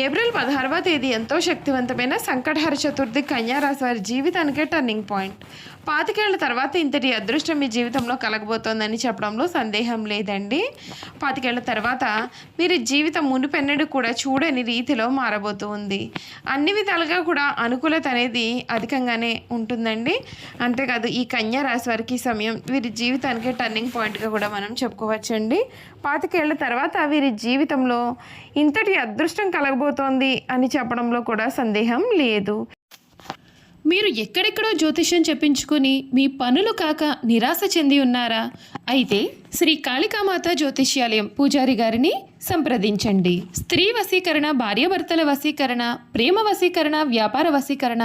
April పదహారవ తేదీ ఎంతో శక్తివంతమైన సంకటహర చతుర్థి కన్యారాశి వారి జీవితానికే టర్నింగ్ పాయింట్. పాతికేళ్ళ తర్వాత ఇంతటి అదృష్టం మీ జీవితంలో కలగబోతోందని చెప్పడంలో సందేహం లేదండి. పాతికేళ్ళ తర్వాత మీరు జీవితం మునిపెన్నడు కూడా చూడని రీతిలో మారబోతూ ఉంది. అన్ని విధాలుగా కూడా అనుకూలత అనేది అధికంగానే ఉంటుందండి. అంతేకాదు ఈ కన్యా రాశి వారికి సమయం వీరి జీవితానికి టర్నింగ్ పాయింట్గా కూడా మనం చెప్పుకోవచ్చండి. పాతికేళ్ళ తర్వాత వీరి జీవితంలో ఇంతటి అదృష్టం జరగబోతోంది అని చెప్పడంలో కూడా సందేహం లేదు. మీరు ఎక్కడెక్కడో జ్యోతిష్యం చెప్పించుకుని మీ పనులు కాక నిరాశ చెంది ఉన్నారా? అయితే శ్రీ కాళికామాత జ్యోతిష్యాలయం పూజారి గారిని సంప్రదించండి. స్త్రీ వశీకరణ భార్యాభర్తల వశీకరణ ప్రేమ వశీకరణ వ్యాపార వశీకరణ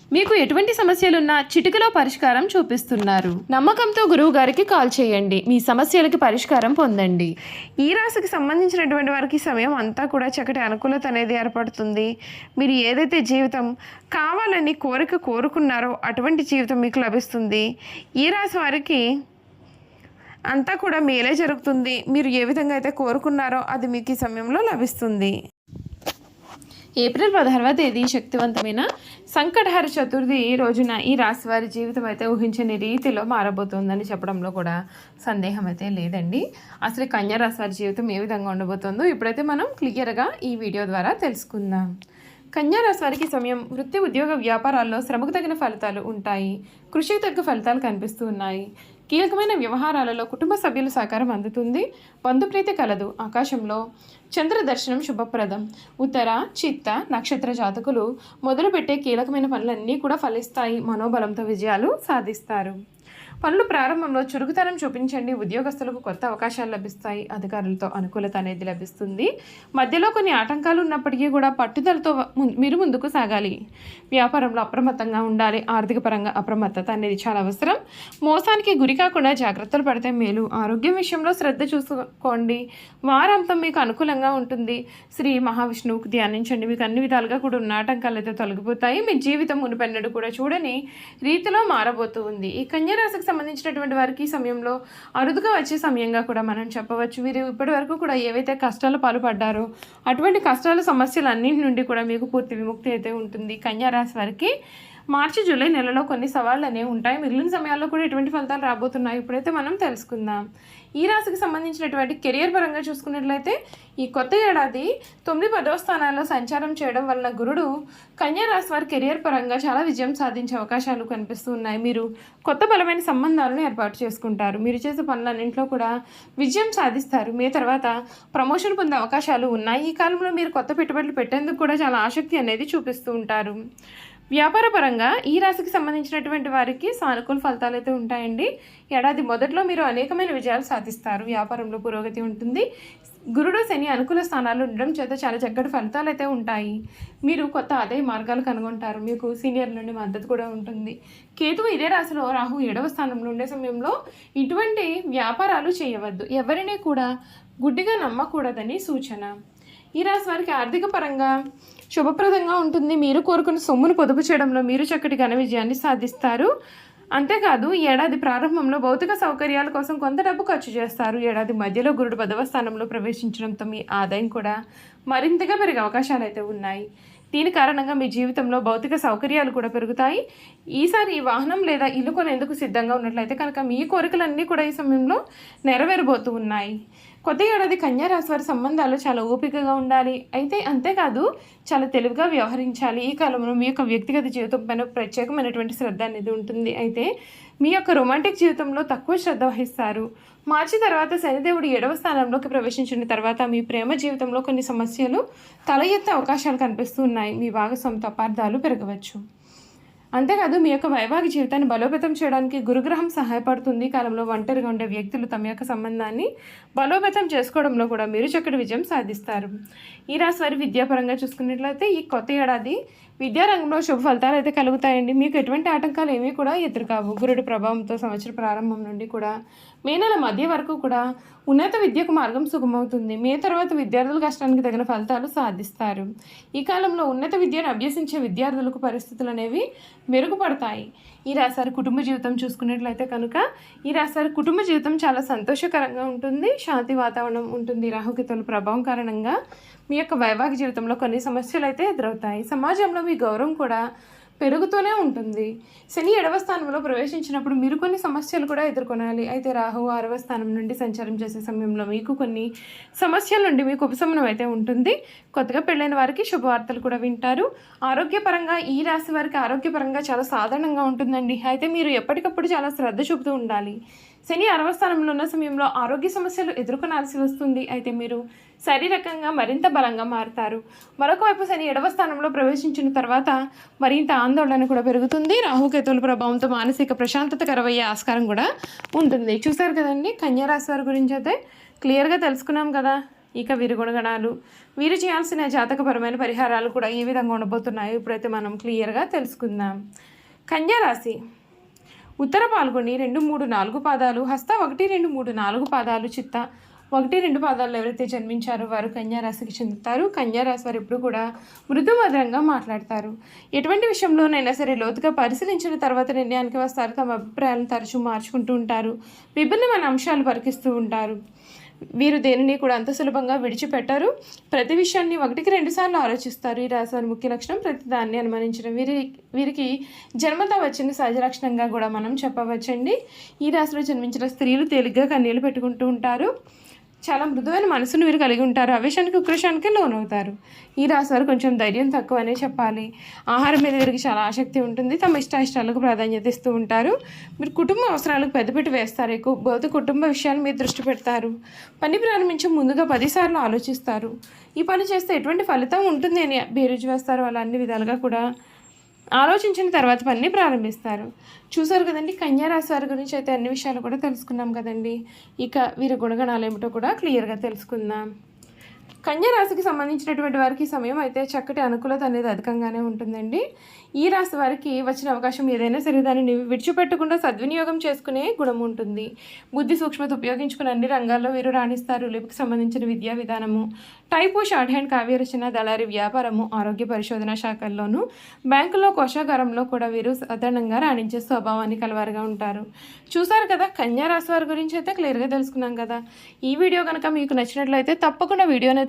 మీకు ఎటువంటి సమస్యలున్నా చిటికలో పరిష్కారం చూపిస్తున్నారు. నమ్మకంతో గురువు గారికి కాల్ చేయండి. మీ సమస్యలకి పరిష్కారం పొందండి. ఈ రాశికి సంబంధించినటువంటి వారికి సమయం అంతా కూడా చక్కటి అనుకూలత అనేది ఏర్పడుతుంది. మీరు ఏదైతే జీవితం కావాలని కోరిక కోరుకున్నారో అటువంటి జీవితం మీకు లభిస్తుంది. ఈ రాశి వారికి అంతా కూడా మేలే జరుగుతుంది. మీరు ఏ విధంగా అయితే కోరుకున్నారో అది మీకు ఈ సమయంలో లభిస్తుంది. ఏప్రిల్ పదహారవ తేదీ శక్తివంతమైన సంకటహర చతుర్థి రోజున ఈ రాశి వారి జీవితం అయితే ఊహించని రీతిలో మారబోతోందని చెప్పడంలో కూడా సందేహం అయితే లేదండి. అసలు కన్యా రాశి వారి జీవితం ఏ విధంగా ఉండబోతుందో ఇప్పుడైతే మనం క్లియర్గా ఈ వీడియో ద్వారా తెలుసుకుందాం. కన్యా రాశి వారికి సమయం వృత్తి ఉద్యోగ వ్యాపారాల్లో శ్రమకు తగిన ఫలితాలు ఉంటాయి. కృషికి తగ్గ ఫలితాలు కనిపిస్తూ ఉన్నాయి. కీలకమైన వ్యవహారాలలో కుటుంబ సభ్యుల సహకారం అందుతుంది. బంధుప్రీతి కలదు. ఆకాశంలో చంద్ర దర్శనం శుభప్రదం. ఉత్తర చిత్త నక్షత్ర జాతకులు మొదలుపెట్టే కీలకమైన పనులన్నీ కూడా ఫలిస్తాయి. మనోబలంతో విజయాలు సాధిస్తారు. పనులు ప్రారంభంలో చురుకుతనం చూపించండి. ఉద్యోగస్తులకు కొత్త అవకాశాలు లభిస్తాయి. అధికారులతో అనుకూలత అనేది లభిస్తుంది. మధ్యలో కొన్ని ఆటంకాలు ఉన్నప్పటికీ కూడా పట్టుదలతో ము- మీరు ముందుకు సాగాలి. వ్యాపారంలో అప్రమత్తంగా ఉండాలి. ఆర్థిక పరంగా అప్రమత్తత అనేది చాలా అవసరం. మోసానికి గురి కాకుండా జాగ్రత్తలు పడితే మేలు. ఆరోగ్యం విషయంలో శ్రద్ధ చూసుకోండి. వారాంతం మీకు అనుకూలంగా ఉంటుంది. శ్రీ మహావిష్ణువుకు ధ్యానించండి. మీకు అన్ని విధాలుగా కూడా ఉన్న ఆటంకాలు అయితే తొలగిపోతాయి. మీ జీవితం మునిపెన్నడు కూడా చూడని రీతిలో మారబోతూ ఉంది. ఈ కన్యరాశికి సంబంధించినటువంటి వారికి సమయంలో అరుదుగా వచ్చే సమయంగా కూడా మనం చెప్పవచ్చు. వీరు ఇప్పటి వరకు కూడా ఏవైతే కష్టాలు పాల్పడ్డారో అటువంటి కష్టాల సమస్యలు అన్నింటి నుండి కూడా మీకు పూర్తి విముక్తి అయితే ఉంటుంది. కన్యారాశి వారికి మార్చి జూలై నెలలో కొన్ని సవాళ్ళు అనేవి ఉంటాయి. మిగిలిన సమయాల్లో కూడా ఎటువంటి ఫలితాలు రాబోతున్నాయి ఇప్పుడైతే మనం తెలుసుకుందాం. ఈ రాశికి సంబంధించినటువంటి కెరియర్ పరంగా చూసుకున్నట్లయితే ఈ కొత్త ఏడాది తొమ్మిది పదవ స్థానాల్లో సంచారం చేయడం వలన గురుడు కన్యా రాశి వారి కెరియర్ పరంగా చాలా విజయం సాధించే అవకాశాలు కనిపిస్తూ ఉన్నాయి. మీరు కొత్త బలమైన సంబంధాలను ఏర్పాటు చేసుకుంటారు. మీరు చేసే పనులన్నింటిలో కూడా విజయం సాధిస్తారు. మీ తర్వాత ప్రమోషన్ పొందే అవకాశాలు ఉన్నాయి. ఈ కాలంలో మీరు కొత్త పెట్టుబడులు పెట్టేందుకు కూడా చాలా ఆసక్తి అనేది చూపిస్తూ ఉంటారు. వ్యాపారపరంగా ఈ రాశికి సంబంధించినటువంటి వారికి సానుకూల ఫలితాలు అయితే ఉంటాయండి. ఏడాది మొదట్లో మీరు అనేకమైన విజయాలు సాధిస్తారు. వ్యాపారంలో పురోగతి ఉంటుంది. గురుడు శని అనుకూల స్థానాలు ఉండడం చేత చాలా చక్కటి ఫలితాలు అయితే ఉంటాయి. మీరు కొత్త ఆదాయ మార్గాలు కనుగొంటారు. మీకు సీనియర్ నుండి మద్దతు కూడా ఉంటుంది. కేతువు ఇదే రాశిలో రాహు ఏడవ స్థానంలో ఉండే సమయంలో ఇటువంటి వ్యాపారాలు చేయవద్దు. ఎవరిని కూడా గుడ్డిగా నమ్మకూడదని సూచన. ఈ రాశి వారికి ఆర్థిక పరంగా శుభప్రదంగా ఉంటుంది. మీరు కోరుకున్న సొమ్మును పొదుపు చేయడంలో మీరు చక్కటి ఘన విజయాన్ని సాధిస్తారు. అంతేకాదు ఏడాది ప్రారంభంలో భౌతిక సౌకర్యాల కోసం కొంత డబ్బు ఖర్చు చేస్తారు. ఏడాది మధ్యలో గురుడు పదవ స్థానంలో ప్రవేశించడంతో మీ ఆదాయం కూడా మరింతగా పెరిగే అవకాశాలు అయితే ఉన్నాయి. దీని కారణంగా మీ జీవితంలో భౌతిక సౌకర్యాలు కూడా పెరుగుతాయి. ఈసారి ఈ వాహనం లేదా ఇల్లు కొనేందుకు సిద్ధంగా ఉన్నట్లయితే కనుక మీ కోరికలన్నీ కూడా ఈ సమయంలో నెరవేరబోతూ ఉన్నాయి. కొత్త ఏడాది కన్యారాశి వారి సంబంధాలు చాలా ఓపికగా ఉండాలి. అయితే అంతేకాదు చాలా తెలివిగా వ్యవహరించాలి. ఈ కాలంలో మీ యొక్క వ్యక్తిగత జీవితం పైన ప్రత్యేకమైనటువంటి శ్రద్ధ అనేది ఉంటుంది. అయితే మీ యొక్క రొమాంటిక్ జీవితంలో తక్కువ శ్రద్ధ వహిస్తారు. మార్చి తర్వాత శనిదేవుడు ఏడవ స్థానంలోకి ప్రవేశించిన తర్వాత మీ ప్రేమ జీవితంలో కొన్ని సమస్యలు తల ఎత్తే అవకాశాలు కనిపిస్తున్నాయి మీ భాగస్వామితో అపార్థాలు పెరగవచ్చు. అంతేకాదు మీ యొక్క వైవాహిక జీవితాన్ని బలోపేతం చేయడానికి గురుగ్రహం సహాయపడుతుంది. కాలంలో ఒంటరిగా ఉండే వ్యక్తులు తమ యొక్క సంబంధాన్ని బలోపేతం చేసుకోవడంలో కూడా మీరు చక్కటి విజయం సాధిస్తారు. ఈ రాశి వారి విద్యాపరంగా చూసుకున్నట్లయితే ఈ కొత్త ఏడాది విద్యారంగంలో శుభ ఫలితాలు అయితే కలుగుతాయండి. మీకు ఎటువంటి ఆటంకాలు ఏమీ కూడా ఎదురుకావు. గురుడి ప్రభావంతో సంవత్సర ప్రారంభం నుండి కూడా మే నెల మధ్య వరకు కూడా ఉన్నత విద్యకు మార్గం సుగమవుతుంది. మే తర్వాత విద్యార్థుల కష్టానికి తగిన ఫలితాలు సాధిస్తారు. ఈ కాలంలో ఉన్నత విద్యను అభ్యసించే విద్యార్థులకు పరిస్థితులు అనేవి మెరుగుపడతాయి. ఈ రాశారు కుటుంబ జీవితం చూసుకున్నట్లయితే కనుక ఈ రాశారు కుటుంబ జీవితం చాలా సంతోషకరంగా ఉంటుంది. శాంతి వాతావరణం ఉంటుంది. రాహుకేతుల ప్రభావం కారణంగా మీ యొక్క వైవాహిక జీవితంలో కొన్ని సమస్యలు అయితే ఎదురవుతాయి. సమాజంలో మీ గౌరవం కూడా పెరుగుతూనే ఉంటుంది. శని ఎడవ స్థానంలో ప్రవేశించినప్పుడు మీరు కొన్ని సమస్యలు కూడా ఎదుర్కొనాలి. అయితే రాహు ఆరవ స్థానం నుండి సంచారం చేసే సమయంలో మీకు కొన్ని సమస్యల నుండి మీకు ఉపశమనం అయితే ఉంటుంది. కొత్తగా పెళ్ళైన వారికి శుభవార్తలు కూడా వింటారు. ఆరోగ్యపరంగా ఈ రాశి వారికి ఆరోగ్యపరంగా చాలా సాధారణంగా ఉంటుందండి. అయితే మీరు ఎప్పటికప్పుడు చాలా శ్రద్ధ చూపుతూ ఉండాలి. శని అరవ స్థానంలో ఉన్న సమయంలో ఆరోగ్య సమస్యలు ఎదుర్కొనాల్సి వస్తుంది. అయితే మీరు శారీరకంగా మరింత బలంగా మారుతారు. మరొక వైపు శని ఎడవ స్థానంలో ప్రవేశించిన తర్వాత మరింత ఆందోళన కూడా పెరుగుతుంది. రాహుకేతుల ప్రభావంతో మానసిక ప్రశాంతత కరవయ్యే ఆస్కారం కూడా ఉంటుంది. చూసారు కదండి? కన్యారాశి వారి గురించి అయితే క్లియర్గా తెలుసుకున్నాం కదా. ఇక వీరి గుణగణాలు వీరు చేయాల్సిన జాతకపరమైన పరిహారాలు కూడా ఏ విధంగా ఉండబోతున్నాయో. ఇప్పుడైతే మనం క్లియర్గా తెలుసుకుందాం. కన్యారాశి ఉత్తర పాల్గొని రెండు మూడు నాలుగు పాదాలు హస్త ఒకటి రెండు మూడు నాలుగు పాదాలు చిత్త ఒకటి రెండు పాదాలు ఎవరైతే జన్మించారో వారు కన్యారాశికి చెందుతారు. కన్యారాశి వారు ఎప్పుడు కూడా మృదు మధురంగా మాట్లాడతారు. ఎటువంటి విషయంలోనైనా సరే లోతుగా పరిశీలించిన తర్వాత నిర్ణయానికి వస్తారు తమ అభిప్రాయాలను తరచూ మార్చుకుంటూ ఉంటారు. విభిన్నమైన అంశాలు పరికిస్తూ ఉంటారు. వీరు దేనిని కూడా అంత సులభంగా విడిచిపెట్టారు. ప్రతి విషయాన్ని ఒకటికి రెండుసార్లు ఆలోచిస్తారు. ఈ రాశి ముఖ్య లక్షణం ప్రతి దాన్ని అనుమానించడం. వీరి వీరికి జన్మత వచ్చిన సహజ లక్షణంగా కూడా మనం చెప్పవచ్చండి. ఈ రాశిలో జన్మించిన స్త్రీలు తేలిగ్గా కన్నీళ్ళు పెట్టుకుంటూ ఉంటారు. చాలా మృదువైన మనసును వీరు కలిగి ఉంటారు. అవేశానికి ఉక్రోషానికి లోనవుతారు. ఈ రాశి వారు కొంచెం ధైర్యం తక్కువనే చెప్పాలి. ఆహారం మీద వీరికి చాలా ఆసక్తి ఉంటుంది. తమ ఇష్ట ఇష్టాలకు ప్రాధాన్యత ఇస్తూ ఉంటారు. మీరు కుటుంబ అవసరాలకు పెద్దపెట్టి వేస్తారు. ఎక్కువ బోధ కుటుంబ విషయాల మీద దృష్టి పెడతారు. పని ప్రారంభించే ముందుగా పదిసార్లు ఆలోచిస్తారు. ఈ పని చేస్తే ఎటువంటి ఫలితం ఉంటుంది అని బేరుజు వేస్తారు. అలా అన్ని విధాలుగా కూడా ఆలోచించిన తర్వాత పని ప్రారంభిస్తారు. చూసారు కదండి కన్యారాశి వారి గురించి అయితే అన్ని విషయాలు కూడా తెలుసుకున్నాం కదండి. ఇక వీరి గుణగణాలు ఏమిటో కూడా క్లియర్గా తెలుసుకుందాం. కన్యరాశికి సంబంధించినటువంటి వారికి సమయం అయితే చక్కటి అనుకూలత అనేది అధికంగానే ఉంటుందండి. ఈ రాశి వారికి వచ్చిన అవకాశం ఏదైనా సరే దానిని విడిచిపెట్టకుండా సద్వినియోగం చేసుకునే గుణం ఉంటుంది. బుద్ధి సూక్ష్మత ఉపయోగించుకుని అన్ని రంగాల్లో వీరు రాణిస్తారు. లిపికి సంబంధించిన విద్యా విధానము టైపు షార్ట్ హ్యాండ్ కావ్య రచన దళారి వ్యాపారము ఆరోగ్య పరిశోధన శాఖల్లోనూ బ్యాంకులో కోశాగారంలో కూడా వీరు సాధారణంగా రాణించే స్వభావాన్ని కలవారుగా ఉంటారు. చూసారు కదా కన్యా రాశి వారి గురించి అయితే క్లియర్గా తెలుసుకున్నాం కదా. ఈ వీడియో కనుక మీకు నచ్చినట్లయితే తప్పకుండా వీడియోని